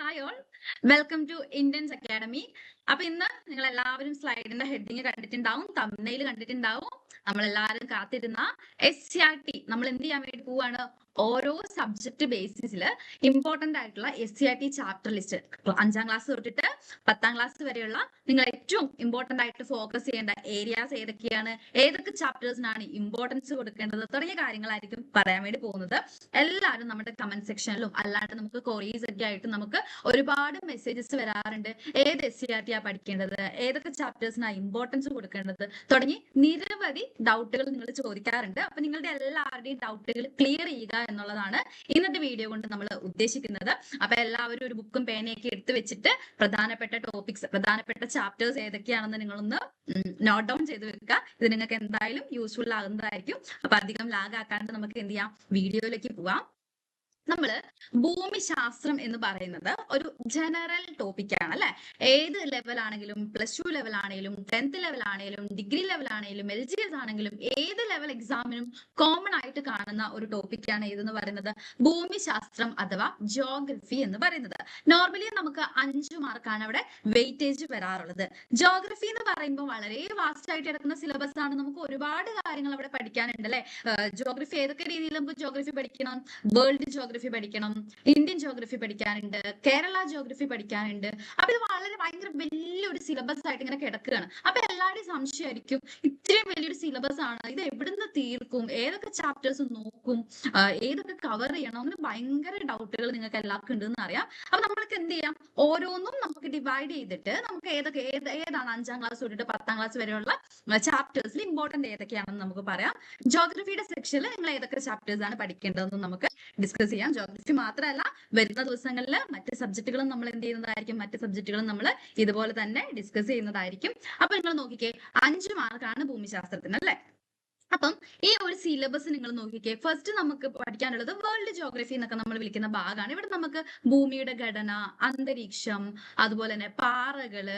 Hi all welcome to Indians academy അപ്പൊ ഇന്ന് നിങ്ങൾ എല്ലാവരും സ്ലൈഡിന്റെ ഹെഡിങ് കണ്ടിട്ടുണ്ടാവും തമ്മനയിൽ കണ്ടിട്ടുണ്ടാവും. നമ്മൾ എല്ലാവരും കാത്തിരുന്ന എസ് സി ആർ ടി നമ്മൾ എന്ത് ചെയ്യാൻ വേണ്ടി പോവാണ്? ഓരോ സബ്ജക്ട് ബേസിസിൽ ഇമ്പോർട്ടന്റ് ആയിട്ടുള്ള S C I T chapter list അഞ്ചാം ക്ലാസ് തൊട്ടിട്ട് പത്താം ക്ലാസ് വരെയുള്ള നിങ്ങൾ ഏറ്റവും ഇമ്പോർട്ടന്റ് ആയിട്ട് ഫോക്കസ് ചെയ്യേണ്ട ഏരിയാസ് ഏതൊക്കെയാണ്? ഏതൊക്കെ ചാപ്റ്റേഴ്സിനാണ് ഇമ്പോർട്ടൻസ് കൊടുക്കേണ്ടത്? തുടങ്ങിയ കാര്യങ്ങളായിരിക്കും പറയാൻ വേണ്ടി പോകുന്നത്. എല്ലാവരും നമ്മുടെ കമന്റ് സെക്ഷനിലും അല്ലാണ്ട് നമുക്ക് കൊറീസ് ഒക്കെ ആയിട്ട് നമുക്ക് ഒരുപാട് മെസ്സേജസ് വരാറുണ്ട്. ഏത് എസ് സി ആർ ടി ആ പഠിക്കേണ്ടത്? ഏതൊക്കെ ചാപ്റ്റേഴ്സിനാണ് ഇമ്പോർട്ടൻസ് കൊടുക്കേണ്ടത്? തുടങ്ങി നിരവധി ഡൗട്ടുകൾ നിങ്ങൾ ചോദിക്കാറുണ്ട്. അപ്പൊ നിങ്ങളുടെ എല്ലാവരുടെയും ഡൗട്ടുകൾ ക്ലിയർ ചെയ്യുക എന്നുള്ളതാണ് ഇന്നത്തെ വീഡിയോ കൊണ്ട് നമ്മൾ ഉദ്ദേശിക്കുന്നത്. അപ്പൊ എല്ലാവരും ഒരു ബുക്കും പേനയൊക്കെ എടുത്തു വെച്ചിട്ട് പ്രധാനപ്പെട്ട ടോപ്പിക്സ് പ്രധാനപ്പെട്ട ചാപ്റ്റേഴ്സ് ഏതൊക്കെയാണെന്ന് നിങ്ങളൊന്ന് നോട്ട് ഡൗൺ ചെയ്ത് വെക്കുക. ഇത് നിങ്ങൾക്ക് എന്തായാലും യൂസ്ഫുൾ ആകുന്നതായിരിക്കും. അപ്പൊ അധികം ലാഗ് ആക്കാണ്ട് നമുക്ക് എന്ത് ചെയ്യാം? വീഡിയോയിലേക്ക് പോവാം. നമ്മൾ ഭൂമിശാസ്ത്രം എന്ന് പറയുന്നത് ഒരു ജനറൽ ടോപ്പിക് ആണ് അല്ലെ? ഏത് ലെവൽ ആണെങ്കിലും പ്ലസ് ടു ലെവൽ ആണെങ്കിലും ടെൻത്ത് ലെവൽ ആണെങ്കിലും ഡിഗ്രി ലെവൽ ആണെങ്കിലും എൽ ജി എസ് ആണെങ്കിലും ഏത് ലെവൽ എക്സാമിനും കോമൺ ആയിട്ട് കാണുന്ന ഒരു ടോപ്പിക്കാണ് ഏതെന്ന് പറയുന്നത്? ഭൂമിശാസ്ത്രം അഥവാ ജോഗ്രഫി എന്ന് പറയുന്നത്. നോർമലി നമുക്ക് അഞ്ചു മാർക്കാണ് അവിടെ വെയിറ്റേജ് വരാറുള്ളത്. ജോഗ്രഫി എന്ന് പറയുമ്പോൾ വളരെ വാസ്റ്റ് ആയിട്ട് കിടക്കുന്ന സിലബസ് ആണ്. നമുക്ക് ഒരുപാട് കാര്യങ്ങൾ അവിടെ പഠിക്കാനുണ്ട് അല്ലെ? ജോഗ്രഫി ഏതൊക്കെ രീതിയിൽ നമുക്ക് ജോഗ്രഫി പഠിക്കണം? വേൾഡ് ജോഗ്രഫി പഠിക്കണം ഇന്ത്യൻ ജോഗ്രഫി പഠിക്കാനുണ്ട് കേരള ജോഗ്രഫി പഠിക്കാനുണ്ട്. അപ്പൊ ഇത് വളരെ ഭയങ്കര വലിയൊരു സിലബസ് ആയിട്ട് ഇങ്ങനെ കിടക്കുകയാണ്. അപ്പൊ എല്ലാവരുടെയും സംശയമായിരിക്കും ഇത്രയും വലിയൊരു സിലബസ് ആണ് ഇത് എവിടുന്ന് തീർക്കും ഏതൊക്കെ ചാപ്റ്റേഴ്സ് നോക്കും ഏതൊക്കെ കവർ ചെയ്യണം അങ്ങനെ ഭയങ്കര ഡൗട്ടുകൾ നിങ്ങൾക്ക് എല്ലാവർക്കും ഉണ്ടെന്ന് അറിയാം. അപ്പൊ നമ്മൾക്ക് എന്ത് ചെയ്യാം? ഓരോന്നും നമുക്ക് ഡിവൈഡ് ചെയ്തിട്ട് നമുക്ക് ഏതൊക്കെ ഏത് ഏതാണ് അഞ്ചാം ക്ലാസ് തൊട്ടിട്ട് പത്താം ക്ലാസ് വരെയുള്ള ചാപ്റ്റേഴ്സിൽ ഇമ്പോർട്ടന്റ് ഏതൊക്കെയാണെന്ന് നമുക്ക് പറയാം. ജോഗ്രഫിയുടെ സെക്ഷനിൽ നിങ്ങൾ ഏതൊക്കെ ചാപ്റ്റേഴ്സ് ആണ് പഠിക്കേണ്ടതെന്ന് നമുക്ക് ഡിസ്കസ് ചെയ്യാം. ജോഗ്രഫി മാത്രമല്ല വരുന്ന ദിവസങ്ങളിൽ മറ്റ് സബ്ജക്റ്റുകളും നമ്മൾ എന്ത് ചെയ്യുന്നതായിരിക്കും? മറ്റ് സബ്ജക്റ്റുകളും നമ്മൾ ഇതുപോലെ തന്നെ ഡിസ്കസ് ചെയ്യുന്നതായിരിക്കും. അപ്പൊ നിങ്ങൾ നോക്കിക്കേ അഞ്ച് മാർക്കാണ് ഭൂമിശാസ്ത്രത്തിന് അല്ലെ? അപ്പം ഈ ഒരു സിലബസ് നിങ്ങൾ നോക്കിക്കേ ഫസ്റ്റ് നമുക്ക് പഠിക്കാനുള്ളത് വേൾഡ് ജോഗ്രഫി എന്നൊക്കെ നമ്മൾ വിളിക്കുന്ന ഭാഗമാണ് ഇവിടെ നമുക്ക് ഭൂമിയുടെ ഘടന അന്തരീക്ഷം അതുപോലെ തന്നെ പാറകൾ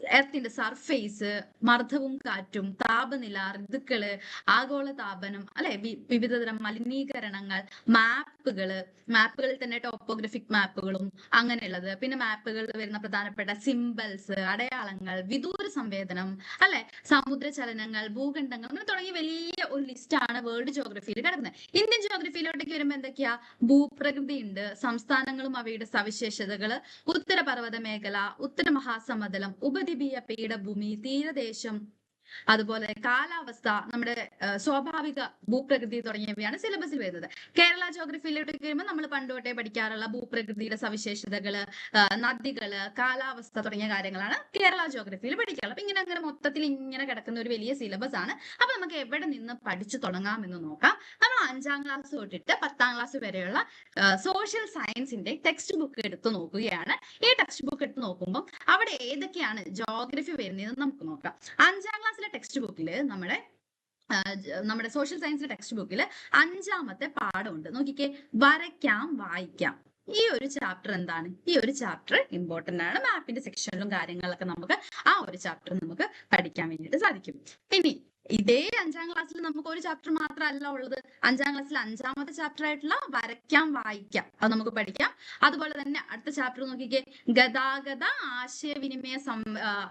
എർത്തിന്റെ സർഫേസ് മർദ്ദവും കാറ്റും താപനില ഋതുക്കൾ ആഗോള താപനം അല്ലെ വിവിധതരം മലിനീകരണങ്ങൾ മാപ്പുകൾ മാപ്പുകളിൽ തന്നെ ടോപ്പോഗ്രഫിക് മാപ്പുകളും അങ്ങനെയുള്ളത്. പിന്നെ മാപ്പുകളിൽ വരുന്ന പ്രധാനപ്പെട്ട സിംബൽസ് അടയാളങ്ങൾ വിദൂര സംവേദനം അല്ലെ? സമുദ്ര ചലനങ്ങൾ ഭൂഖണ്ഡങ്ങൾ അങ്ങനെ തുടങ്ങിയ വലിയ ഒരു ലിസ്റ്റാണ് വേൾഡ് ജോഗ്രഫിയിൽ കിടക്കുന്നത്. ഇന്ത്യൻ ജോഗ്രഫിയിലോട്ടേക്ക് വരുമ്പോൾ എന്തൊക്കെയാ? ഭൂപ്രകൃതി ഉണ്ട് സംസ്ഥാനങ്ങളും അവയുടെ സവിശേഷതകൾ ഉത്തരപർവത മേഖല ഉത്തര മഹാസമതലം ഉപദ്വീപീയ പീഠഭൂമി തീരദേശം അതുപോലെ കാലാവസ്ഥ നമ്മുടെ സ്വാഭാവിക ഭൂപ്രകൃതി തുടങ്ങിയവയാണ് സിലബസിൽ വരുന്നത്. കേരള ജോഗ്രഫിയിലോട്ട് കഴിയുമ്പോൾ നമ്മൾ പണ്ട് തൊട്ടേ പഠിക്കാറുള്ള ഭൂപ്രകൃതിയുടെ സവിശേഷതകൾ നദികൾ കാലാവസ്ഥ തുടങ്ങിയ കാര്യങ്ങളാണ് കേരള ജോഗ്രഫിയിൽ പഠിക്കാറുള്ളത്. അപ്പൊ ഇങ്ങനെ അങ്ങനെ മൊത്തത്തിൽ ഇങ്ങനെ കിടക്കുന്ന ഒരു വലിയ സിലബസ് ആണ്. അപ്പൊ നമുക്ക് എവിടെ നിന്ന് പഠിച്ചു തുടങ്ങാം എന്ന് നോക്കാം. നമ്മൾ അഞ്ചാം ക്ലാസ് തൊട്ടിട്ട് പത്താം ക്ലാസ് വരെയുള്ള സോഷ്യൽ സയൻസിന്റെ ടെക്സ്റ്റ് ബുക്ക് എടുത്ത് നോക്കുകയാണ്. ഈ ടെക്സ്റ്റ് ബുക്ക് എടുത്ത് നോക്കുമ്പോൾ അവിടെ ഏതൊക്കെയാണ് ജോഗ്രഫി വരുന്നതെന്ന് നമുക്ക് നോക്കാം. അഞ്ചാം ക്ലാസ്സിലെ ടെക്സ്റ്റ് ബുക്കിൽ നമ്മുടെ നമ്മുടെ സോഷ്യൽ സയൻസിലെ ടെക്സ്റ്റ് ബുക്കിൽ അഞ്ചാമത്തെ പാഠമുണ്ട്. നോക്കിക്കേ വരയ്ക്കാം വായിക്കാം. ഈ ഒരു ചാപ്റ്റർ എന്താണ്? ഈ ഒരു ചാപ്റ്റർ ഇമ്പോർട്ടന്റ് ആണ്. മാപ്പിന്റെ സെക്ഷനിലും കാര്യങ്ങളൊക്കെ നമുക്ക് ആ ഒരു ചാപ്റ്റർ നമുക്ക് പഠിക്കാൻ വേണ്ടിയിട്ട് സാധിക്കും. ഇനി ഇതേ അഞ്ചാം ക്ലാസ്സിൽ നമുക്ക് ഒരു ചാപ്റ്റർ മാത്രമല്ല ഉള്ളത്. അഞ്ചാം ക്ലാസ്സിൽ അഞ്ചാമത്തെ ചാപ്റ്റർ ആയിട്ടുള്ള വരയ്ക്കാം വായിക്കാം. അത് നമുക്ക് പഠിക്കാം. അതുപോലെ തന്നെ അടുത്ത ചാപ്റ്റർ നോക്കിക്കേ. ഗതാഗത ആശയവിനിമയ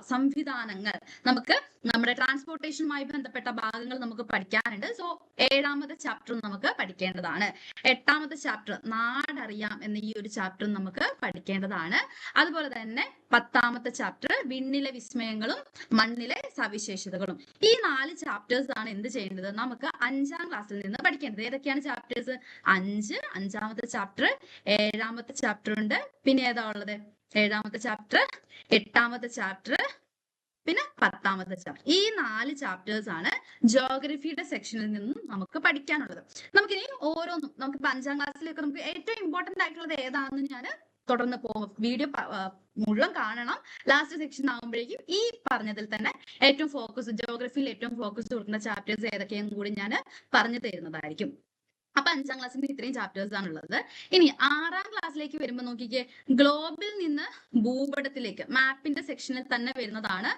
സംവിധാനങ്ങൾ. നമുക്ക് നമ്മുടെ ട്രാൻസ്പോർട്ടേഷനുമായി ബന്ധപ്പെട്ട ഭാഗങ്ങൾ നമുക്ക് പഠിക്കാനുണ്ട്. സോ ഏഴാമത്തെ ചാപ്റ്ററും നമുക്ക് പഠിക്കേണ്ടതാണ്. എട്ടാമത്തെ ചാപ്റ്റർ നാടറിയാം എന്ന ഈ ഒരു ചാപ്റ്ററും നമുക്ക് പഠിക്കേണ്ടതാണ്. അതുപോലെ തന്നെ പത്താമത്തെ ചാപ്റ്റർ വിണ്ണിലെ വിസ്മയങ്ങളും മണ്ണിലെ സവിശേഷതകളും. ഈ നാല് ചാപ്റ്റേഴ്സ് ആണ് എന്ത് ചെയ്യേണ്ടത്? നമുക്ക് അഞ്ചാം ക്ലാസ്സിൽ നിന്ന് പഠിക്കേണ്ടത്. ഏതൊക്കെയാണ് ചാപ്റ്റേഴ്സ് അഞ്ച് അഞ്ചാമത്തെ ചാപ്റ്റർ ഏഴാമത്തെ ചാപ്റ്റർ ഉണ്ട്. പിന്നെ ഏതാ ഉള്ളത്? ഏഴാമത്തെ ചാപ്റ്റർ എട്ടാമത്തെ ചാപ്റ്റർ പിന്നെ പത്താമത്തെ ചാപ്റ്റർ ഈ നാല് ചാപ്റ്റേഴ്സ് ആണ് ജോഗ്രഫിയുടെ സെക്ഷനിൽ നിന്നും നമുക്ക് പഠിക്കാനുള്ളത്. നമുക്കിനി ഓരോന്നും നമുക്ക് അഞ്ചാം ക്ലാസ്സിലേക്ക് നമുക്ക് ഏറ്റവും ഇമ്പോർട്ടന്റ് ആയിട്ടുള്ളത് ഏതാണെന്ന് ഞാൻ തുടർന്ന് പോകും വീഡിയോ മുഴുവൻ കാണണം. ലാസ്റ്റ് സെക്ഷൻ ആകുമ്പോഴേക്കും ഈ പറഞ്ഞതിൽ തന്നെ ഏറ്റവും ഫോക്കസ് ജോഗ്രഫിയിൽ ഏറ്റവും ഫോക്കസ് കൊടുക്കുന്ന ചാപ്റ്റേഴ്സ് ഏതൊക്കെയും കൂടി ഞാൻ പറഞ്ഞു തരുന്നതായിരിക്കും. അപ്പൊ അഞ്ചാം ക്ലാസ്സിന്റെ ഇത്രയും ചാപ്റ്റേഴ്സ് ആണുള്ളത്. ഇനി ആറാം ക്ലാസ്സിലേക്ക് വരുമ്പോൾ നോക്കിക്കേ ഗ്ലോബിൽ നിന്ന് ഭൂപടത്തിലേക്ക് മാപ്പിന്റെ സെക്ഷനിൽ തന്നെ വരുന്നതാണ്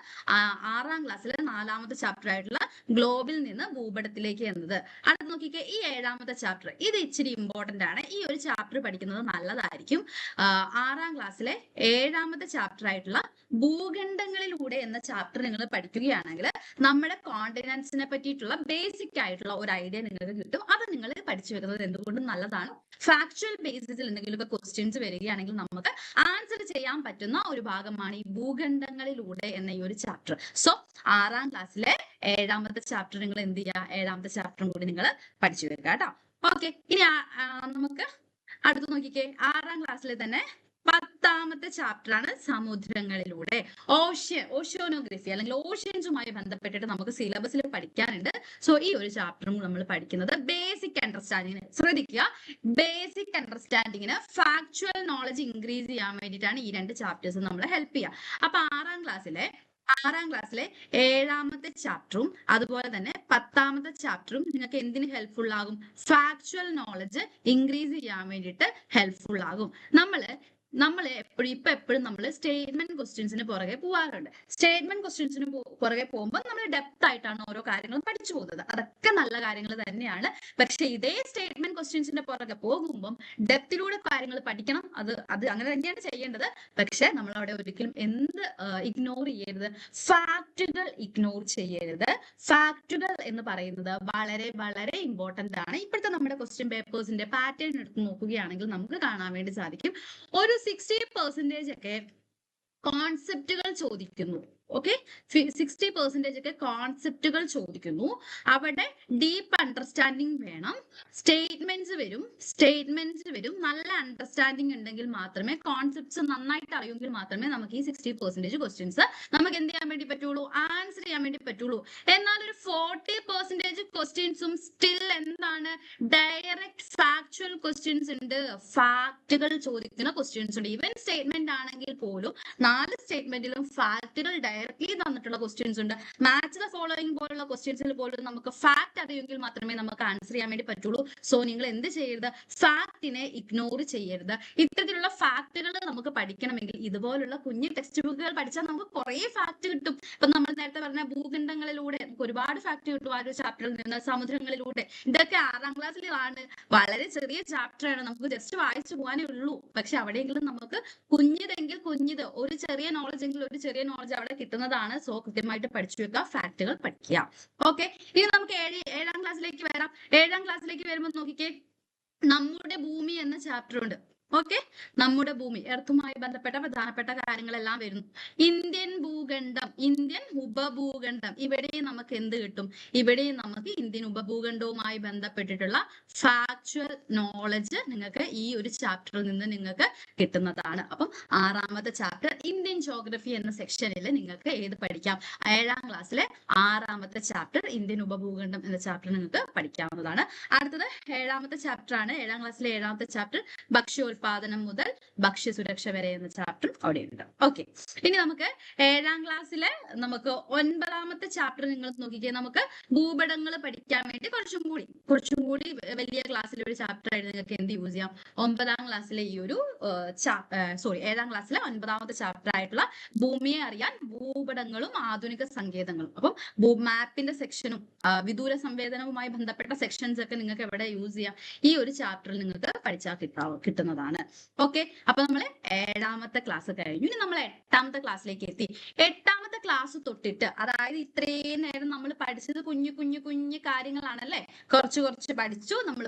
ആറാം ക്ലാസ്സിലെ നാലാമത്തെ ചാപ്റ്റർ ആയിട്ടുള്ള ഗ്ലോബിൽ നിന്ന് ഭൂപടത്തിലേക്ക് എന്നത് അടുത്ത് നോക്കിക്കേ ഈ ഏഴാമത്തെ ചാപ്റ്റർ ഇത് ഇച്ചിരി ഇമ്പോർട്ടന്റ് ആണ്. ഈ ഒരു ചാപ്റ്റർ പഠിക്കുന്നത് നല്ലതായിരിക്കും. ആറാം ക്ലാസ്സിലെ ഏഴാമത്തെ ചാപ്റ്റർ ആയിട്ടുള്ള ഭൂഖണ്ഡങ്ങളിലൂടെ എന്ന ചാപ്റ്റർ നിങ്ങൾ പഠിക്കുകയാണെങ്കിൽ നമ്മുടെ കോണ്ടിനൻസിനെ പറ്റിയിട്ടുള്ള ബേസിക് ആയിട്ടുള്ള ഒരു ഐഡിയ നിങ്ങൾക്ക് കിട്ടും. അത് നിങ്ങൾ പഠിച്ചു വെക്കുന്നത് എന്തുകൊണ്ടും നല്ലതാണ്. ഫാക്ച്വൽ ബേസിസിൽ എന്തെങ്കിലുമൊക്കെ ക്വസ്റ്റ്യൻസ് വരികയാണെങ്കിൽ നമുക്ക് ആൻസർ ചെയ്യാൻ പറ്റുന്ന ഒരു ഭാഗമാണ് ഈ ഭൂഖണ്ഡങ്ങളിലൂടെ എന്ന ഈ ഒരു ചാപ്റ്റർ സോ ആറാം ക്ലാസ്സിലെ ഏഴാമത്തെ ചാപ്റ്റർ നിങ്ങൾ എന്ത് ചെയ്യുക? ഏഴാമത്തെ ചാപ്റ്ററും കൂടി നിങ്ങൾ പഠിച്ചു വെക്കുക കേട്ടോ. ഓക്കെ ഇനി നമുക്ക് അടുത്ത് നോക്കിക്കേ. ആറാം ക്ലാസ്സിലെ തന്നെ പത്താമത്തെ ചാപ്റ്റർ ആണ് സമുദ്രങ്ങളിലൂടെ. ഓഷ്യ ഓഷ്യോനോഗ്രഫി അല്ലെങ്കിൽ ഓഷ്യൻസുമായി ബന്ധപ്പെട്ടിട്ട് നമുക്ക് സിലബസിൽ പഠിക്കാനുണ്ട്. സോ ഈ ഒരു ചാപ്റ്ററും നമ്മൾ പഠിക്കുന്നത് ബേസിക് അണ്ടർസ്റ്റാൻഡിങ്ങിന് ശ്രദ്ധിക്കുക. ബേസിക് അണ്ടർസ്റ്റാൻഡിങ്ങിന് ഫാക്ച്വൽ നോളജ് ഇൻക്രീസ് ചെയ്യാൻ വേണ്ടിയിട്ടാണ് ഈ രണ്ട് ചാപ്റ്റേഴ്സ് നമ്മൾ ഹെൽപ്പ് ചെയ്യുക. അപ്പൊ ആറാം ക്ലാസ്സിലെ ആറാം ക്ലാസ്സിലെ ഏഴാമത്തെ ചാപ്റ്ററും അതുപോലെ തന്നെ പത്താമത്തെ ചാപ്റ്ററും നിങ്ങൾക്ക് എന്തിന് ഹെൽപ്ഫുൾ ആകും? ഫാക്ച്വൽ നോളജ് ഇൻക്രീസ് ചെയ്യാൻ വേണ്ടിയിട്ട് ഹെൽപ്ഫുൾ ആകും. നമ്മൾ നമ്മൾ എപ്പോഴും ഇപ്പൊ എപ്പോഴും നമ്മൾ സ്റ്റേറ്റ്മെന്റ് ക്വസ്റ്റ്യൻസിന് പുറകെ പോവാറുണ്ട്. സ്റ്റേറ്റ്മെന്റ് ക്വസ്റ്റ്യൻസിന് പുറകെ പോകുമ്പോൾ നമ്മൾ ഡെപ്ത് ആയിട്ടാണ് ഓരോ കാര്യങ്ങളും പഠിച്ചു പോകുന്നത്. അതൊക്കെ നല്ല കാര്യങ്ങൾ തന്നെയാണ്. പക്ഷെ ഇതേ സ്റ്റേറ്റ്മെന്റ് ക്വസ്റ്റ്യൻസിന്റെ പുറകെ പോകുമ്പോൾ ഡെപ്തിലൂടെ കാര്യങ്ങൾ പഠിക്കണം. അത് അത് അങ്ങനെ തന്നെയാണ് ചെയ്യേണ്ടത്. പക്ഷെ നമ്മൾ അവിടെ ഒരിക്കലും എന്ത് ഇഗ്നോർ ചെയ്യരുത്. ഫാക്റ്റുകൾ ഇഗ്നോർ ചെയ്യരുത്. ഫാക്റ്റുകൾ എന്ന് പറയുന്നത് വളരെ വളരെ ഇമ്പോർട്ടന്റ് ആണ്. ഇപ്പോഴത്തെ നമ്മുടെ ക്വസ്റ്റ്യൻ പേപ്പേഴ്സിന്റെ പാറ്റേൺ എടുത്ത് നോക്കുകയാണെങ്കിൽ നമുക്ക് കാണാൻ വേണ്ടി സാധിക്കും. ഒരു സിക്സ്റ്റി പെർസെന്റേജ് ഒക്കെ കോൺസെപ്റ്റുകൾ ചോദിക്കുന്നു. ഓക്കെ സിക്സ്റ്റി പെർസെന്റേജ് ഒക്കെ കോൺസെപ്റ്റുകൾ ചോദിക്കുന്നു. അവിടെ ഡീപ്പ് അണ്ടർസ്റ്റാൻഡിങ് വേണം. സ്റ്റേറ്റ്മെന്റ്സ് വരും. സ്റ്റേറ്റ്മെന്റ്സ് വരും. നല്ല അണ്ടർസ്റ്റാൻഡിങ് ഉണ്ടെങ്കിൽ മാത്രമേ കോൺസെപ്റ്റ്സ് നന്നായിട്ട് അറിയുമെങ്കിൽ മാത്രമേ നമുക്ക് ഈ സിക്സ്റ്റി പെർസെന്റേജ് ക്വസ്റ്റ്യൻസ് നമുക്ക് എന്ത് ചെയ്യാൻ വേണ്ടി പറ്റുള്ളൂ? ആൻസർ ചെയ്യാൻ വേണ്ടി പറ്റുള്ളൂ. എന്നാൽ ഒരു ഫോർട്ടി പെർസെന്റേജ് ക്വസ്റ്റ്യൻസും സ്റ്റിൽ എന്താണ്? ഡയറക്റ്റ് ഫാക്ച്വൽ ക്വസ്റ്റ്യൻസ് ഉണ്ട്. ഫാക്റ്റുകൾ ചോദിക്കുന്ന ക്വസ്റ്റ്യൻസ് ഉണ്ട്. ഈവൻ സ്റ്റേറ്റ്മെന്റ് ആണെങ്കിൽ പോലും നാല് സ്റ്റേറ്റ്മെന്റിലും ഫാക്റ്റുകൾ ഡയറക്ട്ലി തന്നിട്ടുള്ള ക്വസ്റ്റ്യൻസ് ഉണ്ട്. മാച്ച് ദ ഫോളോയിങ് പോലുള്ള ക്വസ്റ്റ്യൻസിൽ പോലും നമുക്ക് ഫാക്ട് അറിയുമെങ്കിൽ മാത്രമേ നമുക്ക് ആൻസർ ചെയ്യാൻ വേണ്ടി പറ്റുള്ളൂ. സോ നിങ്ങൾ എന്ത് ചെയ്യരുത്? ഫാക്റ്റിനെ ഇഗ്നോർ ചെയ്യരുത്. ഇത്തരത്തിലുള്ള ഫാക്റ്റുകൾ നമുക്ക് പഠിക്കണമെങ്കിൽ ഇതുപോലുള്ള കുഞ്ഞു ടെക്സ്റ്റ് ബുക്കുകൾ പഠിച്ചാൽ നമുക്ക് കുറേ ഫാക്ട് കിട്ടും. ഇപ്പൊ നമ്മൾ നേരത്തെ പറഞ്ഞ ഭൂഖണ്ഡങ്ങളിലൂടെ നമുക്ക് ഒരുപാട് ഫാക്ട് കിട്ടും. ആ ഒരു ചാപ്റ്ററിൽ നിന്ന് സമുദ്രങ്ങളിലൂടെ. ഇതൊക്കെ ആറാം ക്ലാസ്സിലാണ് വളരെ ചെറിയ ചാപ്റ്റർ ആണ്. നമുക്ക് ജസ്റ്റ് വായിച്ചു പോകാനേ ഉള്ളൂ. പക്ഷെ അവിടെയെങ്കിലും നമുക്ക് കുഞ്ഞിതെങ്കിൽ കുഞ്ഞിത്. ഒരു ചെറിയ നോളജ് എങ്കിൽ ഒരു ചെറിയ നോളജ് അവിടെ കിട്ടുന്നതാണ്. സോ കൃത്യമായിട്ട് പഠിച്ചു വെക്കുക ഫാക്റ്റുകൾ പഠിക്കുക. ഓക്കെ ഇനി നമുക്ക് ഏഴ് ഏഴാം ക്ലാസ്സിലേക്ക് വരാം. ഏഴാം ക്ലാസ്സിലേക്ക് വരുമ്പോൾ നോക്കിക്കേ. നമ്മുടെ ഭൂമി എന്ന ചാപ്റ്റർ ഉണ്ട്. ഓക്കെ? നമ്മുടെ ഭൂമി എർത്തുമായി ബന്ധപ്പെട്ട പ്രധാനപ്പെട്ട കാര്യങ്ങളെല്ലാം വരുന്നു. ഇന്ത്യൻ ഭൂഖണ്ഡം ഇന്ത്യൻ ഉപഭൂഖണ്ഡം ഇവിടെയും നമുക്ക് എന്ത് കിട്ടും? ഇവിടെയും നമുക്ക് ഇന്ത്യൻ ഉപഭൂഖണ്ഡവുമായി ബന്ധപ്പെട്ടിട്ടുള്ള ഫാക്ച്വൽ നോളജ് നിങ്ങൾക്ക് ഈ ഒരു ചാപ്റ്ററിൽ നിന്ന് നിങ്ങൾക്ക് കിട്ടുന്നതാണ്. അപ്പം ആറാമത്തെ ചാപ്റ്റർ ഇന്ത്യൻ ജോഗ്രഫി എന്ന സെക്ഷനിൽ നിങ്ങൾക്ക് ഏത് പഠിക്കാം? ഏഴാം ക്ലാസ്സിലെ ആറാമത്തെ ചാപ്റ്റർ ഇന്ത്യൻ ഉപഭൂഖണ്ഡം എന്ന ചാപ്റ്റർ നിങ്ങൾക്ക് പഠിക്കാവുന്നതാണ്. അടുത്തത് ഏഴാമത്തെ ചാപ്റ്റർ ആണ്. ഏഴാം ക്ലാസ്സിലെ ഏഴാമത്തെ ചാപ്റ്റർ ഭക്ഷ്യോൽപാദനം മുതൽ ഭക്ഷ്യസുരക്ഷ വരെ എന്ന ചാപ്റ്റർ അവിടെ ഉണ്ട് ഓക്കെ ഇനി നമുക്ക് ഏഴാം ക്ലാസ്സിലെ നമുക്ക് ഒൻപതാമത്തെ ചാപ്റ്റർ നിങ്ങൾ നോക്കിക്കേ. നമുക്ക് ഭൂപടങ്ങൾ പഠിക്കാൻ വേണ്ടി കുറച്ചും കൂടി കുറച്ചും കൂടി വലിയ ക്ലാസ്സിലെ ഒരു ചാപ്റ്റർ ആയിട്ട് നിങ്ങൾക്ക് എന്ത് യൂസ് ചെയ്യാം? ഒമ്പതാം ക്ലാസ്സിലെ ഈ ഒരു സോറി ഏഴാം ക്ലാസ്സിലെ ഒൻപതാമത്തെ ചാപ്റ്റർ ആയിട്ടുള്ള ഭൂമിയെ അറിയാൻ ഭൂപടങ്ങളും ആധുനിക സങ്കേതങ്ങളും. അപ്പം ഭൂ മാപ്പിന്റെ സെക്ഷനും വിദൂര സംവേദനവുമായി ബന്ധപ്പെട്ട സെക്ഷൻസ് ഒക്കെ നിങ്ങൾക്ക് എവിടെ യൂസ് ചെയ്യാം? ഈ ഒരു ചാപ്റ്ററിൽ നിങ്ങൾക്ക് പഠിച്ചാൽ കിട്ടാവും കിട്ടുന്നതാണ്. ഓക്കെ അപ്പൊ നമ്മൾ ഏഴാമത്തെ ക്ലാസ് കഴിഞ്ഞു. ഇനി നമ്മൾ എട്ടാമത്തെ ക്ലാസ്സിലേക്ക് എത്തി. എട്ടാമത്തെ ക്ലാസ് തൊട്ടിട്ട് അതായത് ഇത്രയും നേരം നമ്മൾ പഠിച്ചത് കുഞ്ഞു കുഞ്ഞു കുഞ്ഞു കാര്യങ്ങളാണല്ലേ? കുറച്ച് കുറച്ച് പഠിച്ചു നമ്മൾ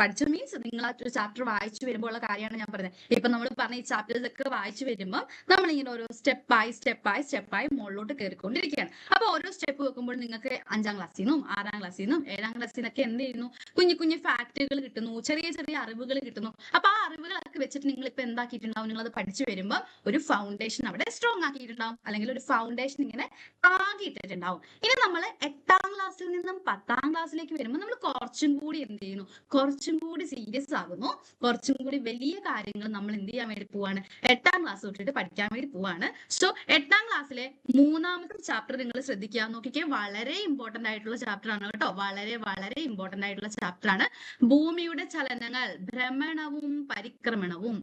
പഠിച്ചു മീൻസ് നിങ്ങൾ ആ ഒരു ചാപ്റ്റർ വായിച്ചു വരുമ്പോൾ ഉള്ള കാര്യമാണ് ഞാൻ പറഞ്ഞത്. ഇപ്പൊ നമ്മൾ പറഞ്ഞ ഈ ചാപ്റ്റേഴ്സ് ഒക്കെ വായിച്ചു വരുമ്പോൾ നമ്മൾ ഇങ്ങനെ ഓരോ സ്റ്റെപ്പായി സ്റ്റെപ്പായി സ്റ്റെപ്പായി മുകളിലോട്ട് കയറിക്കൊണ്ടിരിക്കുകയാണ്. അപ്പൊ ഓരോ സ്റ്റെപ്പ് വെക്കുമ്പോൾ നിങ്ങൾക്ക് അഞ്ചാം ക്ലാസ്സിൽ നിന്നും ആറാം ക്ലാസ്സിൽ നിന്നും ഏഴാം ക്ലാസ്സിൽ നിന്നൊക്കെ എന്ത് ചെയ്യുന്നു? കുഞ്ഞു കുഞ്ഞു ഫാക്ടറികൾ കിട്ടുന്നു ചെറിയ ചെറിയ അറിവുകൾ കിട്ടുന്നു. അപ്പൊ ആ അറിവുകളൊക്കെ വെച്ചിട്ട് നിങ്ങൾ ഇപ്പൊ എന്താക്കിയിട്ടുണ്ടാവും? നിങ്ങൾ അത് പഠിച്ചു വരുമ്പോൾ ഒരു ഫൗണ്ടേഷൻ അവിടെ സ്ട്രോങ് ആക്കിയിട്ടുണ്ടാവും. അല്ലെങ്കിൽ ഒരു ഫൗണ്ടേഷൻ ഇങ്ങനെ ആകിയിട്ടിട്ടുണ്ടാവും ഇനി നമ്മൾ എട്ടാം ക്ലാസ്സിൽ നിന്നും പത്താം ക്ലാസ്സിലേക്ക് വരുമ്പോൾ നമ്മൾ കുറച്ചും കൂടി എന്ത് ചെയ്യുന്നു? കുറച്ചും കൂടി സീരിയസ് ആകുന്നു. കുറച്ചും കൂടി വലിയ കാര്യങ്ങൾ നമ്മൾ എന്ത് ചെയ്യാൻ വേണ്ടി പോവാണ്? എട്ടാം ക്ലാസ് തൊട്ടിട്ട് പഠിക്കാൻ വേണ്ടി പോവാണ്. സോ എട്ടാം ക്ലാസ്സിലെ മൂന്നാമത്തെ ചാപ്റ്റർ നിങ്ങൾ ശ്രദ്ധിക്കുക. നോക്കിക്കേ വളരെ ഇമ്പോർട്ടന്റ് ആയിട്ടുള്ള ചാപ്റ്റർ ആണ് കേട്ടോ. വളരെ വളരെ ഇമ്പോർട്ടന്റ് ആയിട്ടുള്ള ചാപ്റ്റർ ആണ്. ഭൂമിയുടെ ചലനങ്ങൾ ഭ്രമണവും പരിക്രമണവും.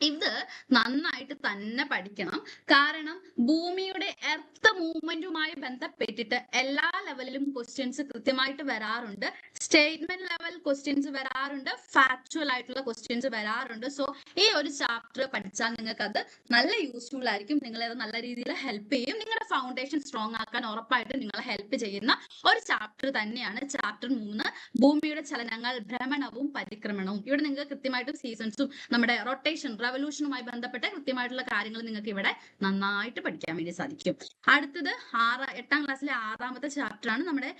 ഇത് നന്നായിട്ട് തന്നെ പഠിക്കണം. കാരണം ഭൂമിയുടെ എർത്ത് മൂവ്മെന്റുമായി ബന്ധപ്പെട്ടിട്ട് എല്ലാ ലെവലിലും ക്വസ്റ്റ്യൻസ് കൃത്യമായിട്ട് വരാറുണ്ട്. സ്റ്റേറ്റ്മെന്റ് ലെവൽ ക്വസ്റ്റ്യൻസ് വരാറുണ്ട്. ഫാക്ച്വൽ ആയിട്ടുള്ള ക്വസ്റ്റ്യൻസ് വരാറുണ്ട്. സോ ഈ ഒരു ചാപ്റ്റർ പഠിച്ചാൽ നിങ്ങൾക്ക് അത് നല്ല യൂസ്ഫുൾ ആയിരിക്കും. നിങ്ങളെ നല്ല രീതിയിൽ ഹെൽപ്പ് ചെയ്യും. നിങ്ങളുടെ ഫൗണ്ടേഷൻ സ്ട്രോങ് ആക്കാൻ ഉറപ്പായിട്ട് നിങ്ങളെ ഹെൽപ്പ് ചെയ്യുന്ന ഒരു ചാപ്റ്റർ തന്നെയാണ് ചാപ്റ്റർ മൂന്ന്. ഭൂമിയുടെ ചലനങ്ങൾ ഭ്രമണവും പരിക്രമണവും. ഇവിടെ നിങ്ങൾക്ക് കൃത്യമായിട്ടും സീസൺസും നമ്മുടെ റൊട്ടേഷൻ റവല്യൂഷനുമായി ബന്ധപ്പെട്ട കൃത്യമായിട്ടുള്ള കാര്യങ്ങൾ നിങ്ങൾക്ക് ഇവിടെ നന്നായിട്ട് പഠിക്കാൻ വേണ്ടി സാധിക്കും. അടുത്തത് ആറ് എട്ടാം ക്ലാസ്സിലെ ആറാമത്തെ ചാപ്റ്റർ ആണ് നമ്മുടെ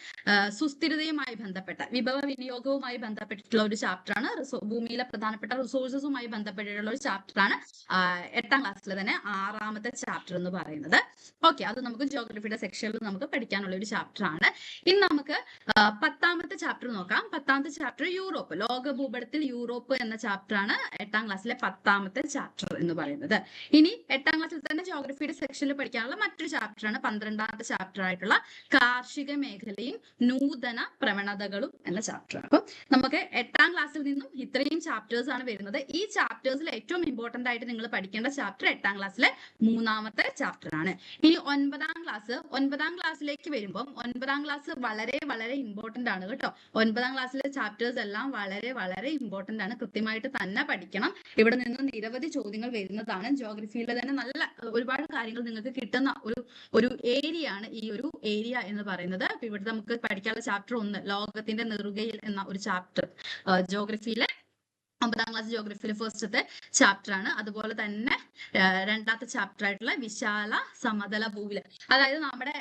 സുസ്ഥിരതയുമായി ബന്ധപ്പെട്ട വിഭവ വിനിയോഗവുമായി ബന്ധപ്പെട്ടിട്ടുള്ള ഒരു ചാപ്റ്റർ ആണ്. ഭൂമിയിലെ പ്രധാനപ്പെട്ട റിസോഴ്സസുമായി ബന്ധപ്പെട്ടിട്ടുള്ള ഒരു ചാപ്റ്റർ ആണ് എട്ടാം ക്ലാസ്സിലെ തന്നെ ആറാമത്തെ ചാപ്റ്റർ എന്ന് പറയുന്നത്. ഓക്കെ അത് നമുക്ക് ജോഗ്രഫിയുടെ സെക്ഷനിൽ നമുക്ക് പഠിക്കാനുള്ള ഒരു ചാപ്റ്റർ ആണ്. ഇനി നമുക്ക് പത്താമത്തെ ചാപ്റ്റർ നോക്കാം. പത്താമത്തെ ചാപ്റ്റർ യൂറോപ്പ് ലോക ഭൂപടത്തിൽ യൂറോപ്പ് എന്ന ചാപ്റ്റർ ആണ്. എട്ടാം ക്ലാസ്സിലെ പത്താമത്തെ ചാപ്റ്റർ എന്ന് പറയുന്നത്. ഇനി എട്ടാം ക്ലാസ്സിൽ തന്നെ ജോഗ്രഫിയുടെ സെക്ഷനിൽ പഠിക്കാനുള്ള മറ്റൊരു ചാപ്റ്ററാണ് പന്ത്രണ്ടാമത്തെ ചാപ്റ്റർ ആയിട്ടുള്ള കാർഷിക മേഖലയും നൂതന പ്രവണതകളും എന്ന ചാപ്റ്റർ അപ്പം നമുക്ക് എട്ടാം ക്ലാസ്സിൽ നിന്നും ഇത്രയും ചാപ്റ്റേഴ്സ് ആണ് വരുന്നത്. ഈ ചാപ്റ്റേഴ്സിൽ ഏറ്റവും ഇമ്പോർട്ടന്റ് ആയിട്ട് നിങ്ങൾ പഠിക്കേണ്ട ചാപ്റ്റർ എട്ടാം ക്ലാസ്സിലെ മൂന്നാമത്തെ ചാപ്റ്റർ ആണ്. ഇനി ഒൻപതാം ക്ലാസ് ഒൻപതാം ക്ലാസ്സിലേക്ക് വരുമ്പോൾ ഒൻപതാം ക്ലാസ് വളരെ വളരെ ഇമ്പോർട്ടന്റ് ആണ് കേട്ടോ. ഒൻപതാം ക്ലാസ്സിലെ ചാപ്റ്റേഴ്സ് എല്ലാം വളരെ വളരെ ഇമ്പോർട്ടന്റ് ആണ്. കൃത്യമായിട്ട് തന്നെ പഠിക്കണം. ഇവിടെ നിന്ന് നിരവധി ചോദ്യങ്ങൾ വരുന്നതാണ്. ജോഗ്രഫിയിലെ തന്നെ നല്ല ഒരുപാട് കാര്യങ്ങൾ നിങ്ങൾക്ക് കിട്ടുന്ന ഒരു ഒരു ഏരിയ ആണ് ഈ ഒരു ഏരിയ എന്ന് പറയുന്നത്. ഇവിടെ നമുക്ക് പഠിക്കാനുള്ള ചാപ്റ്റർ ഒന്ന് ലോകത്തിന്റെ നെറുകയിൽ എന്ന ഒരു ചാപ്റ്റർ ജോഗ്രഫിയിലെ ഒമ്പതാം ക്ലാസ് ജോഗ്രഫിയിലെ ഫസ്റ്റത്തെ ചാപ്റ്റർ ആണ്. അതുപോലെ തന്നെ രണ്ടാമത്തെ ചാപ്റ്റർ ആയിട്ടുള്ള വിശാല സമതല ഭൂവിൽ. അതായത് നമ്മുടെ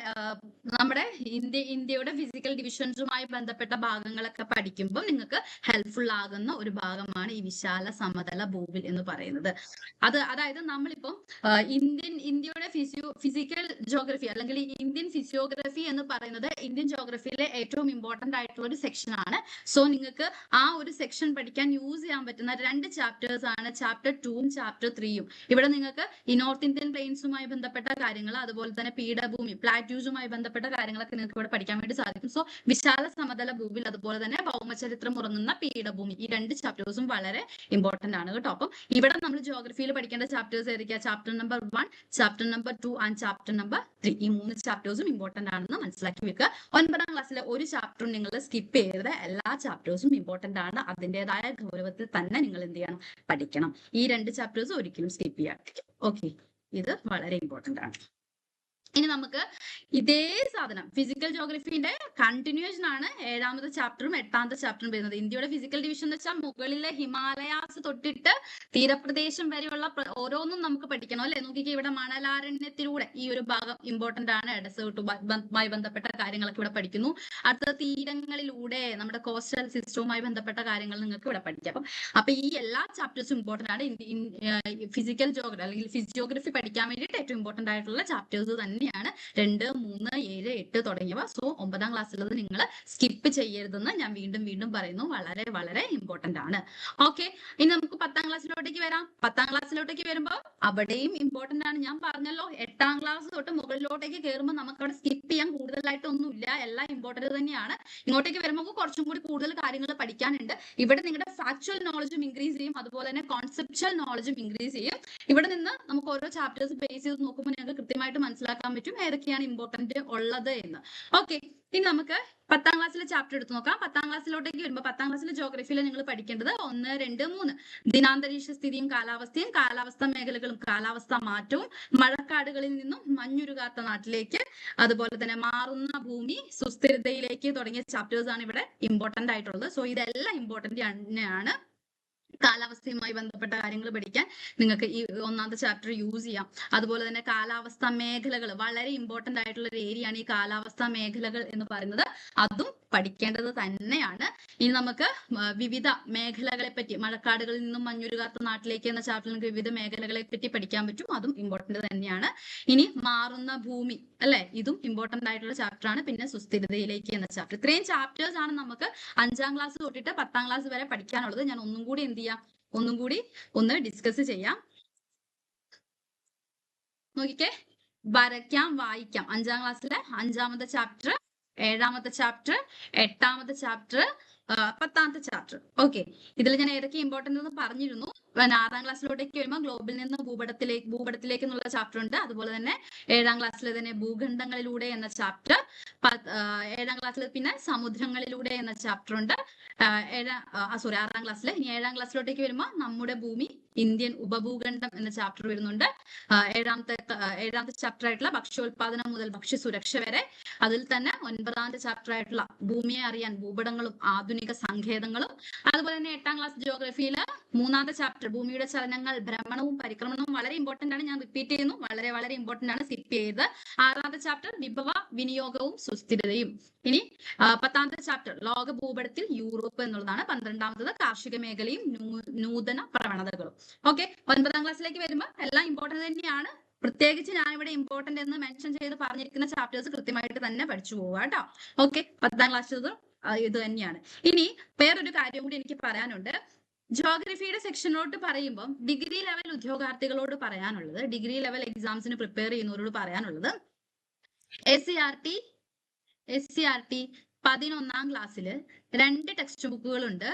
നമ്മുടെ ഇന്ത്യ ഇന്ത്യയുടെ ഫിസിക്കൽ ഡിവിഷൻസുമായി ബന്ധപ്പെട്ട ഭാഗങ്ങളൊക്കെ പഠിക്കുമ്പോൾ നിങ്ങൾക്ക് ഹെൽപ്ഫുൾ ആകുന്ന ഒരു ഭാഗമാണ് ഈ വിശാല സമതല ഭൂവിൽ എന്ന് പറയുന്നത്. അത് അതായത് നമ്മളിപ്പം ഇന്ത്യൻ ഇന്ത്യയുടെ ഫിസിയോ ഫിസിക്കൽ ജോഗ്രഫി അല്ലെങ്കിൽ ഇന്ത്യൻ ഫിസിയോഗ്രഫി എന്ന് പറയുന്നത് ഇന്ത്യൻ ജോഗ്രഫിയിലെ ഏറ്റവും ഇമ്പോർട്ടന്റ് ആയിട്ടുള്ള ഒരു സെക്ഷൻ ആണ്. സോ നിങ്ങൾക്ക് ആ ഒരു സെക്ഷൻ പഠിക്കാൻ യൂസ് ചെയ്യാൻ പറ്റുന്ന രണ്ട് ചാപ്റ്റേഴ്സ് ആണ്. ചാപ്റ്റർ ടൂവും ചാപ്റ്റർ ത്രീയും ഇവിടെ നിങ്ങൾക്ക് ഈ നോർത്ത് ഇന്ത്യൻ പ്ലെയിൻസുമായി ബന്ധപ്പെട്ട കാര്യങ്ങൾ അതുപോലെ തന്നെ പീഠഭൂമി പ്ലാറ്റ്യൂസുമായി ബന്ധപ്പെട്ട കാര്യങ്ങളൊക്കെ നിങ്ങൾക്ക് ഇവിടെ പഠിക്കാൻ വേണ്ടി സാധിക്കും. സോ വിശാല സമതല ഭൂമിയിൽ അതുപോലെ തന്നെ ഭൗമചരിത്രം ഉറങ്ങുന്ന പീഠഭൂമി ഈ രണ്ട് ചാപ്റ്റേഴ്സും വളരെ ഇമ്പോർട്ടന്റ് ആണ് കേട്ടോ. അപ്പം ഇവിടെ നമ്മൾ ജോഗ്രഫിയിൽ പഠിക്കേണ്ട ചാപ്റ്റേഴ്സ് ഏതൊക്കെയാ? Chapter number one chapter number two and chapter number three ഈ മൂന്ന് ചാപ്റ്റേഴ്സും ഇമ്പോർട്ടന്റ് ആണെന്ന് മനസ്സിലാക്കി വെക്കുക. ഒൻപതാം ക്ലാസ്സിലെ ഒരു ചാപ്റ്ററും നിങ്ങൾ സ്കിപ്പ് ചെയ്യരുത്. എല്ലാ ചാപ്റ്റേഴ്സും ഇമ്പോർട്ടന്റ് ആണ്. അതിന്റെതായ ഗൗരവത്തിൽ തന്നെ നിങ്ങൾ എന്ത് ചെയ്യണം? പഠിക്കണം. ഈ രണ്ട് ചാപ്റ്റേഴ്സ് ഒരിക്കലും സ്കിപ്പ് ചെയ്യാതിരിക്കും ഓക്കെ ഇത് വളരെ ഇമ്പോർട്ടന്റ് ആണ്. ഇനി നമുക്ക് ഇതേ സാധനം ഫിസിക്കൽ ജോഗ്രഫിന്റെ കണ്ടിന്യൂഷൻ ആണ് ഏഴാമത്തെ ചാപ്റ്ററും എട്ടാമത്തെ ചാപ്റ്ററും വരുന്നത്. ഇന്ത്യയുടെ ഫിസിക്കൽ ഡിവിഷൻ എന്ന് വെച്ചാൽ മുകളിലെ ഹിമാലയാസ് തൊട്ടിട്ട് തീരപ്രദേശം വരെയുള്ള ഓരോന്നും നമുക്ക് പഠിക്കണം അല്ലെ? നോക്കിക്കേ ഇവിടെ മണലാരണ്യത്തിലൂടെ ഈ ഒരു ഭാഗം ഇമ്പോർട്ടന്റ് ആണ്. ഡെസേർട്ടുമായി ബന്ധപ്പെട്ട കാര്യങ്ങളൊക്കെ ഇവിടെ പഠിക്കുന്നു. അടുത്ത തീരങ്ങളിലൂടെ നമ്മുടെ കോസ്റ്റൽ സിസ്റ്റവുമായി ബന്ധപ്പെട്ട കാര്യങ്ങൾ നിങ്ങൾക്ക് ഇവിടെ പഠിക്കാം. അപ്പം ഈ എല്ലാ ചാപ്റ്റേഴ്സും ഇമ്പോർട്ടന്റ് ആണ്. ഫിസിക്കൽ ജോഗ്രഫി അല്ലെങ്കിൽ ഫിസിയോഗ്രഫി പഠിക്കാൻ വേണ്ടിയിട്ട് ഏറ്റവും ഇമ്പോർട്ടന്റ് ആയിട്ടുള്ള ചാപ്റ്റേഴ്സ് തന്നെയാണ്. രണ്ട് മൂന്ന് ഏഴ് എട്ട് തുടങ്ങിയവ. സോ ഒമ്പതാം ക്ലാസ്സിലത് നിങ്ങൾ സ്കിപ്പ് ചെയ്യരുതെന്ന് ഞാൻ വീണ്ടും വീണ്ടും പറയുന്നു. വളരെ വളരെ ഇമ്പോർട്ടന്റ് ആണ്. ഓക്കെ ഇനി നമുക്ക് പത്താം ക്ലാസ്സിലോട്ടേക്ക് വരാം. പത്താം ക്ലാസ്സിലോട്ടേക്ക് വരുമ്പോൾ അവിടെയും ഇമ്പോർട്ടന്റ് ആണ്. ഞാൻ പറഞ്ഞല്ലോ എട്ടാം ക്ലാസ് തൊട്ട് മുകളിലോട്ടേക്ക് കയറുമ്പോൾ നമുക്ക് അവിടെ സ്കിപ്പ് ചെയ്യാൻ കൂടുതലായിട്ട് കൂടുതലായിട്ടൊന്നുമില്ല. എല്ലാം ഇമ്പോർട്ടന്റ് തന്നെയാണ്. ഇങ്ങോട്ടേക്ക് വരുമ്പോൾ കുറച്ചും കൂടി കൂടുതൽ കാര്യങ്ങൾ പഠിക്കാനുണ്ട്. ഇവിടെ നിങ്ങളുടെ ഫാക്ച്വൽ നോളജും ഇൻക്രീസ് ചെയ്യും. അതുപോലെ തന്നെ കോൺസെപ്ച്വൽ നോളജും ഇൻക്രീസ് ചെയ്യും. ഇവിടെ നിന്ന് നമുക്ക് ഓരോ ചാപ്റ്റേഴ്സ് ബേസ് ചെയ്ത് നോക്കുമ്പോൾ നിങ്ങൾക്ക് കൃത്യമായിട്ട് മനസ്സിലാക്കാൻ പറ്റും. ഏതൊക്കെയാണ് ഇമ്പോർട്ടന്റ് ഉള്ളത് എന്ന്. ഓക്കെ ഇനി നമുക്ക് പത്താം ക്ലാസ്സിലെ ചാപ്റ്റർ എടുത്ത് നോക്കാം. പത്താം ക്ലാസ്സിലോട്ടേക്ക് വരുമ്പോൾ പത്താം ക്ലാസ്സിലെ ജോഗ്രഫിയിൽ നിങ്ങൾ പഠിക്കേണ്ടത് ഒന്ന് രണ്ട് മൂന്ന്. ദിനാന്തരീക്ഷ സ്ഥിതിയും കാലാവസ്ഥയും കാലാവസ്ഥ മേഖലകളും കാലാവസ്ഥ മാറ്റവും മഴക്കാടുകളിൽ നിന്നും മഞ്ഞുരുകാത്ത നാട്ടിലേക്ക് അതുപോലെ തന്നെ മാറുന്ന ഭൂമി സുസ്ഥിരതയിലേക്ക് തുടങ്ങിയ ചാപ്റ്റേഴ്സ് ആണ് ഇവിടെ ഇമ്പോർട്ടന്റ് ആയിട്ടുള്ളത്. സോ ഇതെല്ലാം ഇമ്പോർട്ടന്റ് തന്നെയാണ് കാലാവസ്ഥയുമായി ബന്ധപ്പെട്ട കാര്യങ്ങൾ പഠിക്കാൻ നിങ്ങൾക്ക് ഈ ഒന്നാമത്തെ ചാപ്റ്റർ യൂസ് ചെയ്യാം. അതുപോലെ തന്നെ കാലാവസ്ഥാ മേഖലകൾ വളരെ ഇമ്പോർട്ടന്റ് ആയിട്ടുള്ള ഒരു ഏരിയ ആണ് ഈ കാലാവസ്ഥാ മേഖലകൾ എന്ന് പറയുന്നത്. അതും പഠിക്കേണ്ടത് തന്നെയാണ്. ഇനി നമുക്ക് വിവിധ മേഖലകളെ പറ്റി മഴക്കാടുകളിൽ നിന്നും മഞ്ഞുരുകാത്ത നാട്ടിലേക്ക് എന്ന ചാപ്റ്ററിൽ നമുക്ക് വിവിധ മേഖലകളെ പറ്റി പഠിക്കാൻ പറ്റും. അതും ഇമ്പോർട്ടന്റ് തന്നെയാണ്. ഇനി മാറുന്ന ഭൂമി അല്ലെ? ഇതും ഇമ്പോർട്ടന്റ് ആയിട്ടുള്ള ചാപ്റ്റർ ആണ്. പിന്നെ സുസ്ഥിരതയിലേക്ക് എന്ന ചാപ്റ്റർ ഇത്രയും ചാപ്റ്റേഴ്സ് ആണ് നമുക്ക് അഞ്ചാം ക്ലാസ് തൊട്ടിട്ട് പത്താം ക്ലാസ് വരെ പഠിക്കാനുള്ളത്. ഞാൻ ഒന്നും കൂടി എന്ത് ചെയ്യാം? ഒന്നും കൂടി ഒന്ന് ഡിസ്കസ് ചെയ്യാം. നോക്കിക്കേ. വരയ്ക്കാം വായിക്കാം. അഞ്ചാം ക്ലാസ്സിലെ അഞ്ചാമത്തെ ചാപ്റ്റർ ഏഴാമത്തെ ചാപ്റ്റർ എട്ടാമത്തെ ചാപ്റ്റർ പത്താമത്തെ ചാപ്റ്റർ ഓക്കെ ഇതിൽ ഞാൻ ഏതൊക്കെ ഇമ്പോർട്ടന്റ് എന്ന് പറഞ്ഞിരുന്നു. ആറാം ക്ലാസ്സിലോട്ടേക്ക് വരുമ്പോൾ ഗ്ലോബിൽ നിന്ന് ഭൂപടത്തിലേക്ക് ഭൂപടത്തിലേക്ക് എന്നുള്ള ചാപ്റ്റർ ഉണ്ട്. അതുപോലെ തന്നെ ഏഴാം ക്ലാസ്സിലെ തന്നെ ഭൂഖണ്ഡങ്ങളിലൂടെ എന്ന ചാപ്റ്റർ ഏഴാം ക്ലാസ്സിൽ പിന്നെ സമുദ്രങ്ങളിലൂടെ എന്ന ചാപ്റ്റർ ഉണ്ട്. ഏഴാം സോറി ആറാം ക്ലാസ്സിൽ ഇനി ഏഴാം ക്ലാസ്സിലോട്ടേക്ക് വരുമ്പോൾ നമ്മുടെ ഭൂമി ഇന്ത്യൻ ഉപഭൂഖണ്ഡം എന്ന ചാപ്റ്റർ വരുന്നുണ്ട്. ഏഴാമത്തെ ഏഴാമത്തെ ചാപ്റ്റർ ആയിട്ടുള്ള ഭക്ഷ്യോൽപാദനം മുതൽ ഭക്ഷ്യസുരക്ഷ വരെ അതിൽ തന്നെ ഒൻപതാമത്തെ ചാപ്റ്റർ ആയിട്ടുള്ള ഭൂമിയെ അറിയാൻ ഭൂപടങ്ങളും ആധുനിക സങ്കേതങ്ങളും. അതുപോലെ തന്നെ എട്ടാം ക്ലാസ് ജിയോഗ്രഫിയിൽ മൂന്നാമത്തെ ചാപ്റ്റർ ഭൂമിയുടെ ചലനങ്ങൾ ഭ്രമണവും പരിക്രമണവും വളരെ ഇമ്പോർട്ടന്റ് ആണ്. ഞാൻ റിപ്പീറ്റ് ചെയ്യുന്നു. വളരെ വളരെ ഇമ്പോർട്ടന്റ് ആണ്. സ്കിപ്പ് ചെയ്ത് ആറാമത്തെ ചാപ്റ്റർ വിഭവ വിനിയോഗവും സുസ്ഥിരതയും. ഇനി പത്താമത്തെ ചാപ്റ്റർ ലോക ഭൂപടത്തിൽ യൂറോപ്പ് എന്നുള്ളതാണ്. പന്ത്രണ്ടാമത്തത് കാർഷിക മേഖലയും നൂതന പ്രവണതകളും. ഓക്കെ ഒൻപതാം ക്ലാസ്സിലേക്ക് വരുമ്പോൾ എല്ലാം ഇമ്പോർട്ടന്റ് തന്നെയാണ്. പ്രത്യേകിച്ച് ഞാൻ ഇവിടെ ഇമ്പോർട്ടന്റ് എന്ന് മെൻഷൻ ചെയ്ത് പറഞ്ഞിരിക്കുന്ന ചാപ്റ്റേഴ്സ് കൃത്യമായിട്ട് തന്നെ പഠിച്ചു പോവുക കേട്ടോ ഓക്കെ പത്താം ക്ലാസ് ഇത് തന്നെയാണ്. ഇനി വേറൊരു കാര്യം കൂടി എനിക്ക് പറയാനുണ്ട്. ജോഗ്രഫിയുടെ സെക്ഷനോട്ട് പറയുമ്പോൾ ഡിഗ്രി ലെവൽ ഉദ്യോഗാർത്ഥികളോട് പറയാനുള്ളത് ഡിഗ്രി ലെവൽ എക്സാംസിന് പ്രിപ്പയർ ചെയ്യുന്നവരോട് പറയാനുള്ളത് S C R T S C R T പതിനൊന്നാം ക്ലാസ്സിൽ രണ്ട് text ബുക്കുകളുണ്ട്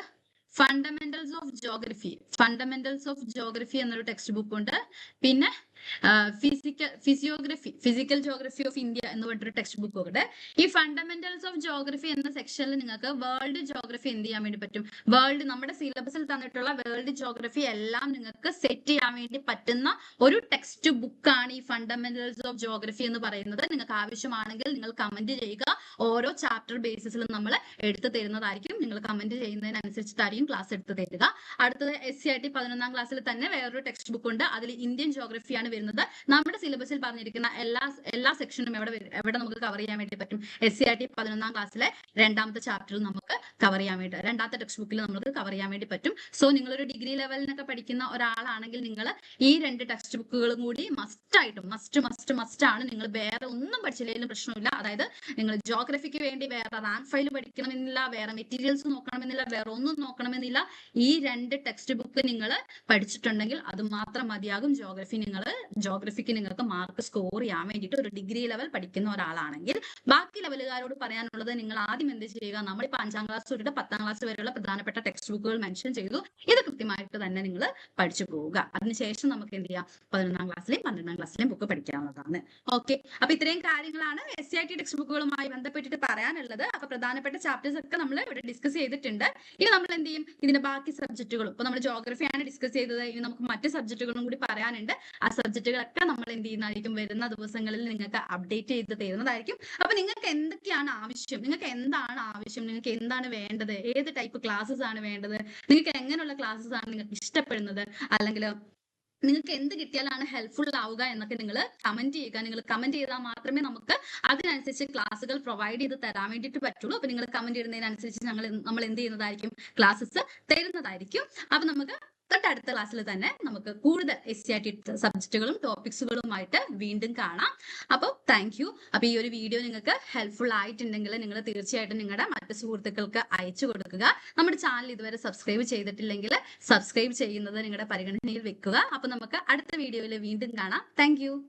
fundamentals of geography fundamentals of geography എന്നൊരു ടെക്സ്റ്റ് ബുക്ക് ഉണ്ട്. പിന്നെ physical physiography physical geography of India എന്ന് പറഞ്ഞിട്ടൊരു ടെക്സ്റ്റ് ബുക്ക് ഉണ്ട്. ഈ ഫണ്ടമെന്റൽസ് ഓഫ് ജോഗ്രഫി എന്ന സെക്ഷനിൽ നിങ്ങൾക്ക് വേൾഡ് ജോഗ്രഫി എന്ത് ചെയ്യാൻ വേണ്ടി പറ്റും? വേൾഡ് നമ്മുടെ സിലബസിൽ തന്നിട്ടുള്ള വേൾഡ് ജോഗ്രഫി എല്ലാം നിങ്ങൾക്ക് സെറ്റ് ചെയ്യാൻ വേണ്ടി പറ്റുന്ന ഒരു ടെക്സ്റ്റ് ബുക്കാണ് ഈ ഫണ്ടമെന്റൽസ് ഓഫ് ജോഗ്രഫി എന്ന് പറയുന്നത്. നിങ്ങൾക്ക് ആവശ്യമാണെങ്കിൽ നിങ്ങൾ കമന്റ് ചെയ്യുക. ഓരോ ചാപ്റ്റർ ബേസിസിലും നമ്മൾ എടുത്തു തരുന്നതായിരിക്കും. നിങ്ങൾ കമന്റ് ചെയ്യുന്നതിനനുസരിച്ചിട്ടായിരിക്കും ക്ലാസ് എടുത്തു തരിക. അടുത്തത് എസ് സി ഐ ടി പതിനൊന്നാം ക്ലാസ്സിൽ തന്നെ വേറൊരു ടെക്സ്റ്റ് ബുക്ക് ഉണ്ട് അതിൽ ഇന്ത്യൻ ജോഗ്രഫിയാണ് വരുന്നത്. നമ്മുടെ സിലബസിൽ പറഞ്ഞിരിക്കുന്ന എല്ലാ എല്ലാ സെക്ഷനും എവിടെ എവിടെ നമുക്ക് കവർ ചെയ്യാൻ വേണ്ടി പറ്റും? എസ് സി ആർ ടി പതിനൊന്നാം ക്ലാസ്സിലെ രണ്ടാമത്തെ ചാപ്റ്ററിൽ നമുക്ക് കവർ ചെയ്യാൻ വേണ്ടി രണ്ടാമത്തെ ടെക്സ്റ്റ് ബുക്കിൽ നമുക്ക് കവർ ചെയ്യാൻ വേണ്ടി പറ്റും. സോ നിങ്ങളൊരു ഡിഗ്രി ലെവലിനൊക്കെ പഠിക്കുന്ന ഒരാളാണെങ്കിൽ നിങ്ങൾ ഈ രണ്ട് ടെക്സ്റ്റ് ബുക്കുകളും കൂടി മസ്റ്റ് ആയിട്ടും മസ്റ്റ് മസ്റ്റ് മസ്റ്റ് ആണ് നിങ്ങൾ വേറെ ഒന്നും പഠിച്ചില്ലെങ്കിലും പ്രശ്നമില്ല. അതായത് നിങ്ങൾ ജോഗ്രഫിക്ക് വേണ്ടി വേറെ റാങ്ക് ഫയൽ പഠിക്കണമെന്നില്ല വേറെ മെറ്റീരിയൽസ് നോക്കണമെന്നില്ല വേറെ ഒന്നും നോക്കണമെന്നില്ല. ഈ രണ്ട് ടെക്സ്റ്റ് ബുക്ക് നിങ്ങൾ പഠിച്ചിട്ടുണ്ടെങ്കിൽ അത് മാത്രം മതിയാകും. ജോഗ്രഫി നിങ്ങൾ ജോഗ്രഫിക്ക് നിങ്ങൾക്ക് മാർക്ക് സ്കോർ ചെയ്യാൻ വേണ്ടിയിട്ട് ഒരു ഡിഗ്രി ലെവൽ പഠിക്കുന്ന ഒരാളാണെങ്കിൽ ബാക്കി ലെവലുകാരോട് പറയാനുള്ളത് നിങ്ങൾ ആദ്യം എന്ത് ചെയ്യുക? നമ്മളിപ്പോൾ അഞ്ചാം ക്ലാസ് തൊട്ടിട്ട് പത്താം ക്ലാസ് വരെയുള്ള പ്രധാനപ്പെട്ട ടെക്സ്റ്റ് ബുക്കുകൾ മെൻഷൻ ചെയ്തു. ഇത് കൃത്യമായിട്ട് തന്നെ നിങ്ങൾ പഠിച്ചു പോവുക. അതിനുശേഷം നമുക്ക് എന്ത് ചെയ്യാം? പതിനൊന്നാം ക്ലാസ്സിലെയും പന്ത്രണ്ടാം ക്ലാസ്സിലെയും ബുക്ക് പഠിക്കാവുന്നതാണ്. ഓക്കെ അപ്പൊ ഇത്രയും കാര്യങ്ങളാണ് S C I T text ബുക്കുകളുമായി ബന്ധപ്പെട്ടിട്ട് പറയാനുള്ളത്. അപ്പൊ പ്രധാനപ്പെട്ട ചാപ്റ്റേഴ്സ് ഒക്കെ നമ്മൾ ഇവിടെ ഡിസ്കസ് ചെയ്തിട്ടുണ്ട്. ഇനി നമ്മൾ എന്ത് ചെയ്യും? ഇതിന്റെ ബാക്കി സബ്ജക്റ്റുകളും ഇപ്പൊ നമ്മൾ ജോഗ്രഫിയാണ് ഡിസ്കസ് ചെയ്തത്. ഇനി നമുക്ക് മറ്റ് സബ്ജക്റ്റുകളും കൂടി പറയാനുണ്ട്. ആ സബ്ജക്റ്റുകളൊക്കെ നമ്മൾ എന്ത് ചെയ്യുന്നതായിരിക്കും? വരുന്ന ദിവസങ്ങളിൽ നിങ്ങൾക്ക് അപ്ഡേറ്റ് ചെയ്ത് തരുന്നതായിരിക്കും. അപ്പൊ നിങ്ങൾക്ക് എന്തൊക്കെയാണ് ആവശ്യം? നിങ്ങൾക്ക് എന്താണ് ആവശ്യം? നിങ്ങൾക്ക് എന്താണ് വേണ്ടത്? ഏത് ടൈപ്പ് ക്ലാസ്സസ് ആണ് വേണ്ടത്? നിങ്ങൾക്ക് എങ്ങനെയുള്ള ക്ലാസ്സസ് ആണ് നിങ്ങൾക്ക് ഇഷ്ടപ്പെടുന്നത്? അല്ലെങ്കിൽ നിങ്ങൾക്ക് എന്ത് കിട്ടിയാലാണ് ഹെൽപ്ഫുൾ ആവുക എന്നൊക്കെ നിങ്ങൾ കമന്റ് ചെയ്യുക. നിങ്ങൾ കമന്റ് ചെയ്താൽ മാത്രമേ നമുക്ക് അതിനനുസരിച്ച് ക്ലാസ്സുകൾ പ്രൊവൈഡ് ചെയ്ത് തരാൻ വേണ്ടിയിട്ട് പറ്റുള്ളൂ. അപ്പൊ നിങ്ങൾ കമന്റ് ചെയ്യുന്നതിനനുസരിച്ച് ഞങ്ങൾ നമ്മൾ എന്ത് ചെയ്യുന്നതായിരിക്കും? ക്ലാസ്സസ് തരുന്നതായിരിക്കും. അപ്പൊ നമുക്ക് തൊട്ടടുത്ത ക്ലാസ്സിൽ തന്നെ നമുക്ക് കൂടുതൽ എസ് സി ആർ ടി സബ്ജക്റ്റുകളും ടോപ്പിക്സുകളുമായിട്ട് വീണ്ടും കാണാം. അപ്പോൾ താങ്ക് യു അപ്പൊ ഈ ഒരു വീഡിയോ നിങ്ങൾക്ക് ഹെൽപ്ഫുൾ ആയിട്ടുണ്ടെങ്കിൽ നിങ്ങൾ തീർച്ചയായിട്ടും നിങ്ങളുടെ മറ്റ് സുഹൃത്തുക്കൾക്ക് അയച്ചു കൊടുക്കുക. നമ്മുടെ ചാനൽ ഇതുവരെ സബ്സ്ക്രൈബ് ചെയ്തിട്ടില്ലെങ്കിൽ സബ്സ്ക്രൈബ് ചെയ്യുന്നത് നിങ്ങളുടെ പരിഗണനയിൽ വെക്കുക. അപ്പോൾ നമുക്ക് അടുത്ത വീഡിയോയിൽ വീണ്ടും കാണാം. താങ്ക്